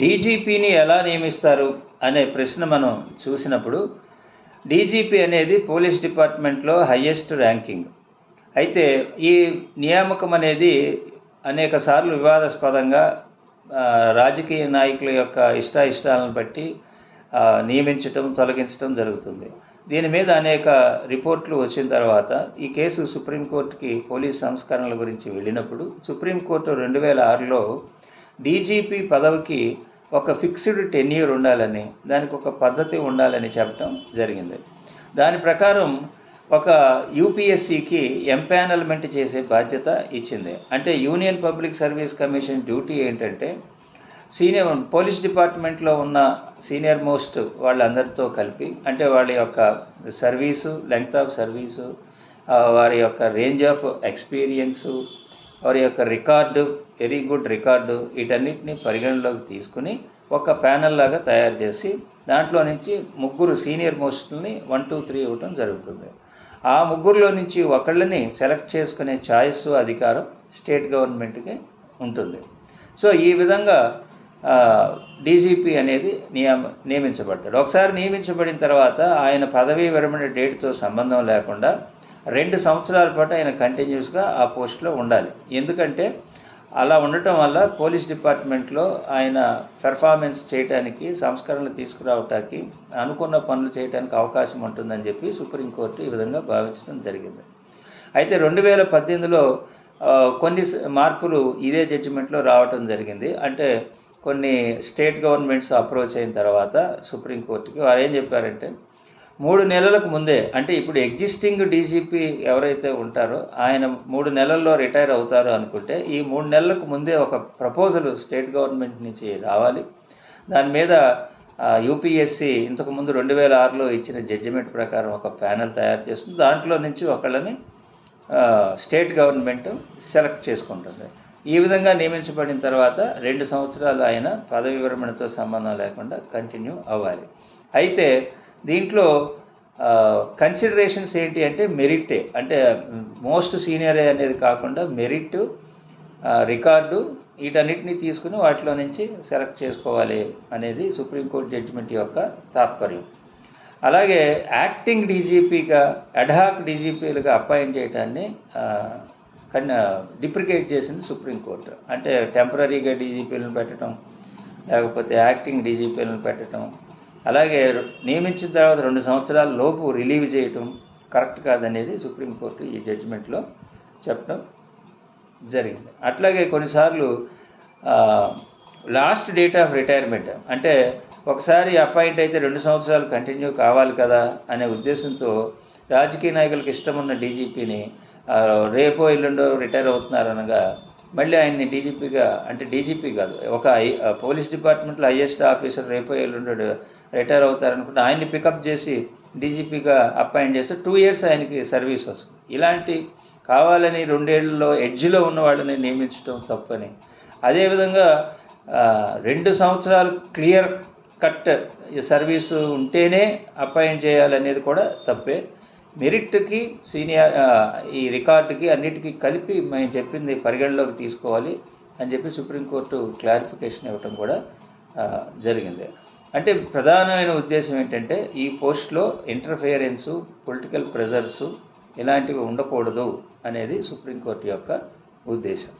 డీజీపీని ఎలా నియమిస్తారు అనే ప్రశ్న మనం చూసినప్పుడు డీజీపీ అనేది పోలీస్ డిపార్ట్మెంట్లో హయ్యెస్ట్ ర్యాంకింగ్. అయితే ఈ నియామకం అనేది అనేక సార్లు వివాదాస్పదంగా రాజకీయ నాయకుల యొక్క ఇష్టాయిష్టాలను బట్టి నియమించటం తొలగించటం జరుగుతుంది. దీని మీద అనేక రిపోర్ట్లు వచ్చిన తర్వాత ఈ కేసు సుప్రీంకోర్టుకి పోలీస్ సంస్కరణల గురించి వెళ్ళినప్పుడు సుప్రీంకోర్టు రెండు వేల ఆరులో డీజీపీ పదవికి ఒక ఫిక్స్డ్ టెన్యూర్ ఉండాలని దానికి ఒక పద్ధతి ఉండాలని చెప్పడం జరిగింది. దాని ప్రకారం ఒక యూపీఎస్సికి ఎంపానల్మెంట్ చేసే బాధ్యత ఇచ్చింది. అంటే union public service commission duty ఏంటంటే సీనియర్ పోలీస్ డిపార్ట్మెంట్లో ఉన్న సీనియర్ మోస్ట్ వాళ్ళందరితో కలిపి అంటే వాళ్ళ యొక్క సర్వీసు లెంగ్త్ ఆఫ్ సర్వీసు వారి యొక్క రేంజ్ ఆఫ్ ఎక్స్పీరియన్సు వారి యొక్క రికార్డు వెరీ గుడ్ రికార్డు వీటన్నిటిని పరిగణలోకి తీసుకుని ఒక ప్యానల్ లాగా తయారు చేసి దాంట్లో నుంచి ముగ్గురు సీనియర్ మోస్ట్ని వన్ టూ త్రీ ఇవ్వటం జరుగుతుంది. ఆ ముగ్గురులో నుంచి ఒకళ్ళని సెలెక్ట్ చేసుకునే ఛాయిస్ అధికారం స్టేట్ గవర్నమెంట్కి ఉంటుంది. సో ఈ విధంగా డీజీపీ అనేది నియమ నియమించబడతాడు ఒకసారి నియమించబడిన తర్వాత ఆయన పదవీ విరమణ డేట్తో సంబంధం లేకుండా రెండు సంవత్సరాల పాటు ఆయన కంటిన్యూస్గా ఆ పోస్ట్లో ఉండాలి. ఎందుకంటే అలా ఉండటం వల్ల పోలీస్ డిపార్ట్మెంట్లో ఆయన పెర్ఫార్మెన్స్ చేయడానికి సంస్కరణలు తీసుకురావటానికి అనుకున్న పనులు చేయడానికి అవకాశం ఉంటుందని చెప్పి సుప్రీంకోర్టు ఈ విధంగా భావించడం జరిగింది. అయితే రెండు వేల పద్దెనిమిదిలో కొన్ని స- మార్పులు ఇదే జడ్జిమెంట్లో రావటం జరిగింది. అంటే కొన్ని స్టేట్ గవర్నమెంట్స్ అప్రోచ్ అయిన తర్వాత సుప్రీంకోర్టుకి వారు ఏం చెప్పారంటే మూడు నెలలకు ముందే అంటే ఇప్పుడు ఎగ్జిస్టింగ్ డీజీపీ ఎవరైతే ఉంటారో ఆయన మూడు నెలల్లో రిటైర్ అవుతారు అనుకుంటే ఈ మూడు నెలలకు ముందే ఒక ప్రపోజల్ స్టేట్ గవర్నమెంట్ నుంచి రావాలి. దాని మీద యూపీఎస్సి ఇంతకుముందు రెండు వేల ఆరులో ఇచ్చిన జడ్జిమెంట్ ప్రకారం ఒక ప్యానెల్ తయారు చేస్తుంది. దాంట్లో నుంచి ఒకళ్ళని స్టేట్ గవర్నమెంట్ సెలెక్ట్ చేసుకుంటుంది. ఈ విధంగా నియమించబడిన తర్వాత రెండు సంవత్సరాలు ఆయన పదవి విరమణతో సంబంధం లేకుండా కంటిన్యూ అవ్వాలి. అయితే దీంట్లో కన్సిడరేషన్స్ ఏంటి అంటే మెరిటే అంటే మోస్ట్ సీనియర్ అనేది కాకుండా మెరిట్ రికార్డు వీటన్నిటిని తీసుకుని వాటిలో నుంచి సెలెక్ట్ చేసుకోవాలి అనేది సుప్రీంకోర్టు జడ్జిమెంట్ యొక్క తాత్పర్యం. అలాగే యాక్టింగ్ డీజీపీగా అడ్హాక్ డీజీపీలుగా అపాయింట్ చేయడాన్ని కన్నా డిప్రికేట్ చేసింది సుప్రీంకోర్టు అంటే టెంపరీగా డీజీపీలను పెట్టడం లేకపోతే యాక్టింగ్ డీజీపీలను పెట్టడం అలాగే నియమించిన తర్వాత రెండు సంవత్సరాల లోపు రిలీవ్ చేయటం కరెక్ట్ కాదనేది సుప్రీంకోర్టు ఈ జడ్జిమెంట్లో చెప్పడం జరిగింది. అట్లాగే కొన్నిసార్లు లాస్ట్ డేట్ ఆఫ్ రిటైర్మెంట్ అంటే ఒకసారి అపాయింట్ అయితే రెండు సంవత్సరాలు కంటిన్యూ కావాలి కదా అనే ఉద్దేశంతో రాజకీయ నాయకులకు ఇష్టం ఉన్న డీజీపీని రేపో ఎల్లుండో రిటైర్ అవుతున్నారనగా మళ్ళీ ఆయన్ని డీజీపీగా అంటే డీజీపీ కాదు ఒక ఐ- పోలీస్ డిపార్ట్మెంట్లో హైయెస్ట్ ఆఫీసర్ రేపు ఎల్లుండో రిటైర్ అవుతారనుకుంటే ఆయన్ని పికప్ చేసి డీజీపీగా అపాయింట్ చేస్తే టూ ఇయర్స్ ఆయనకి సర్వీస్ వస్తుంది. ఇలాంటి కావాలని రెండేళ్ళలో ఎడ్జ్లో ఉన్న వాళ్ళని నియమించడం తప్పని. అదేవిధంగా రెండు సంవత్సరాలు క్లియర్ కట్ సర్వీసు ఉంటేనే అపాయింట్ చేయాలనేది కూడా తప్పే. మెరిట్కి సీనియర్ ఈ రికార్డుకి అన్నిటికీ కలిపి మేము చెప్పింది పరిగణలోకి తీసుకోవాలి అని చెప్పి సుప్రీంకోర్టు క్లారిఫికేషన్ ఇవ్వటం కూడా జరిగింది. అంటే ప్రధానమైన ఉద్దేశం ఏంటంటే ఈ పోస్ట్లో ఇంటర్ఫియరెన్సు పొలిటికల్ ప్రెజర్సు ఇలాంటివి ఉండకూడదు అనేది సుప్రీంకోర్టు యొక్క ఉద్దేశం.